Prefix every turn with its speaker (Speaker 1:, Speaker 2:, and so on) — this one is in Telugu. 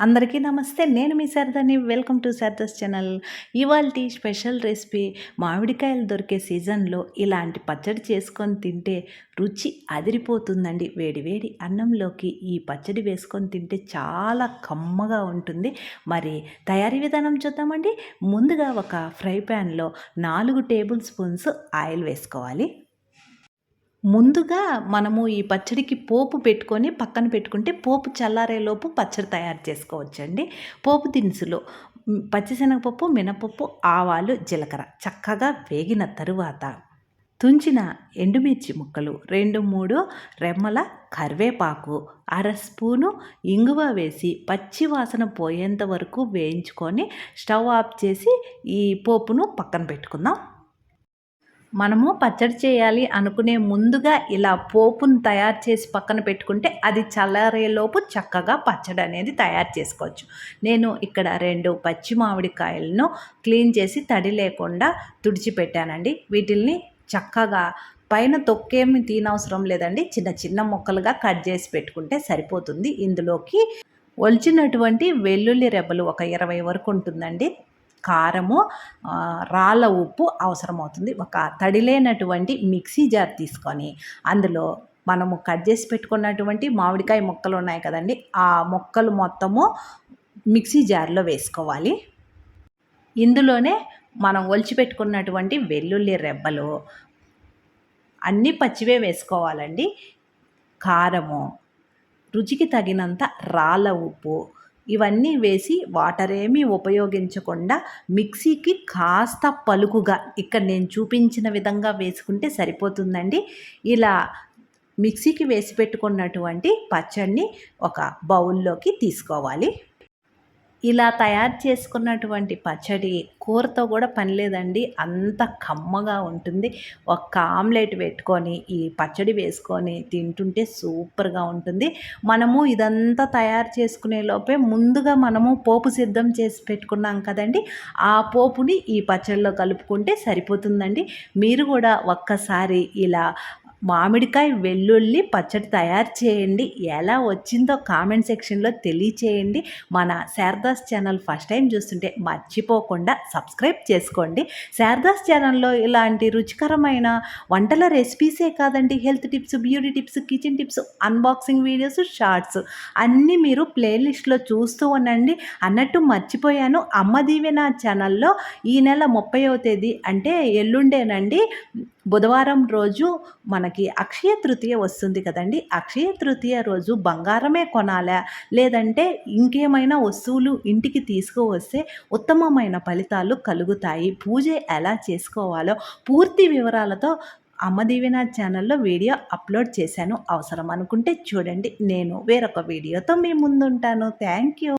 Speaker 1: అందరికీ నమస్తే. నేను మీ శారదాని వెల్కమ్ టు శారదాస్ ఛానల్. ఇవాళ స్పెషల్ రెసిపీ మామిడికాయలు దొరికే సీజన్లో ఇలాంటి పచ్చడి చేసుకొని తింటే రుచి అదిరిపోతుందండి. వేడివేడి అన్నంలోకి ఈ పచ్చడి వేసుకొని తింటే చాలా కమ్మగా ఉంటుంది. మరి తయారీ విధానం చూద్దామండి. ముందుగా ఒక ఫ్రై ప్యాన్లో నాలుగు టేబుల్ స్పూన్స్ ఆయిల్ వేసుకోవాలి. ముందుగా మనము ఈ పచ్చడికి పోపు పెట్టుకొని పక్కన పెట్టుకుంటే పోపు చల్లారేలోపు పచ్చడి తయారు చేసుకోవచ్చండి. పోపు దినుసులు పచ్చిశనగపప్పు మినపప్పు ఆవాలు జీలకర్ర చక్కగా వేగిన తరువాత తుంచిన ఎండుమిర్చి ముక్కలు రెండు మూడు రెమ్మల కరివేపాకు అర స్పూను ఇంగువ వేసి పచ్చి వాసన పోయేంత వరకు వేయించుకొని స్టవ్ ఆఫ్ చేసి ఈ పోపును పక్కన పెట్టుకుందాం. మనము పచ్చడి చేయాలి అనుకునే ముందుగా ఇలా పోపును తయారు చేసి పక్కన పెట్టుకుంటే అది చల్లారేలోపు చక్కగా పచ్చడి అనేది తయారు చేసుకోవచ్చు. నేను ఇక్కడ రెండు పచ్చి మామిడికాయలను క్లీన్ చేసి తడి లేకుండా తుడిచిపెట్టానండి. వీటిల్ని చక్కగా పైన తొక్కేమి తీనవసరం లేదండి. చిన్న చిన్న ముక్కలుగా కట్ చేసి పెట్టుకుంటే సరిపోతుంది. ఇందులోకి ఒలిచినటువంటి వెల్లుల్లి రెబ్బలు ఒక ఇరవై వరకు ఉంటుందండి. కారము రాళ్ళ ఉప్పు అవసరమవుతుంది. ఒక తడిలేనటువంటి మిక్సీ జార్ తీసుకొని అందులో మనము కట్ చేసి పెట్టుకున్నటువంటి మామిడికాయ ముక్కలు ఉన్నాయి కదండి ఆ మొక్కలు మొత్తము మిక్సీ జార్లో వేసుకోవాలి. ఇందులోనే మనం ఒలిచిపెట్టుకున్నటువంటి వెల్లుల్లి రెబ్బలు అన్నీ పచ్చివే వేసుకోవాలండి. కారము రుచికి తగినంత రాళ్ళ ఉప్పు ఇవన్నీ వేసి వాటర్ ఏమీ ఉపయోగించకుండా మిక్సీకి కాస్త పలుకుగా ఇక్కడ నేను చూపించిన విధంగా వేసుకుంటే సరిపోతుందండి. ఇలా మిక్సీకి వేసి పెట్టుకున్నటువంటి పచ్చడిని ఒక బౌల్లోకి తీసుకోవాలి. ఇలా తయారు చేసుకున్నటువంటి పచ్చడి కూరతో కూడా పని లేదండి. అంత కమ్మగా ఉంటుంది. ఒక్క ఆమ్లెట్ పెట్టుకొని ఈ పచ్చడి వేసుకొని తింటుంటే సూపర్గా ఉంటుంది. మనము ఇదంతా తయారు చేసుకునే లోపే ముందుగా మనము పోపు సిద్ధం చేసి పెట్టుకున్నాం కదండి. ఆ పోపుని ఈ పచ్చడిలో కలుపుకుంటే సరిపోతుందండి. మీరు కూడా ఒక్కసారి ఇలా మామిడికాయ వెల్లుల్లి పచ్చడి తయారు చేయండి. ఎలా వచ్చిందో కామెంట్ సెక్షన్లో తెలియచేయండి. మన శారదాస్ ఛానల్ ఫస్ట్ టైం చూస్తుంటే మర్చిపోకుండా సబ్స్క్రైబ్ చేసుకోండి. శారదాస్ ఛానల్లో ఇలాంటి రుచికరమైన వంటల రెసిపీసే కాదండి. Health tips beauty tips kitchen tips unboxing videos shorts అన్నీ మీరు ప్లేలిస్ట్లో చూస్తూ ఉండండి. అన్నట్టు మర్చిపోయాను. అమ్మ దీవెన ఛానల్లో ఈ నెల ముప్పైవ తేదీ అంటే ఎల్లుండేనండి. బుధవారం రోజు మనకి అక్షయ తృతీయ వస్తుంది కదండి. అక్షయ తృతీయ రోజు బంగారమే కొనాలా? లేదంటే ఇంకేమైనా వస్తువులు ఇంటికి తీసుకువస్తే ఉత్తమమైన ఫలితాలు కలుగుతాయి. పూజ ఎలా చేసుకోవాలో పూర్తి వివరాలతో అమ్మదీవిన ఛానల్లో వీడియో అప్లోడ్ చేశాను. అవసరం అనుకుంటే చూడండి. నేను వేరొక వీడియోతో మీ ముందుంటాను. Thank you.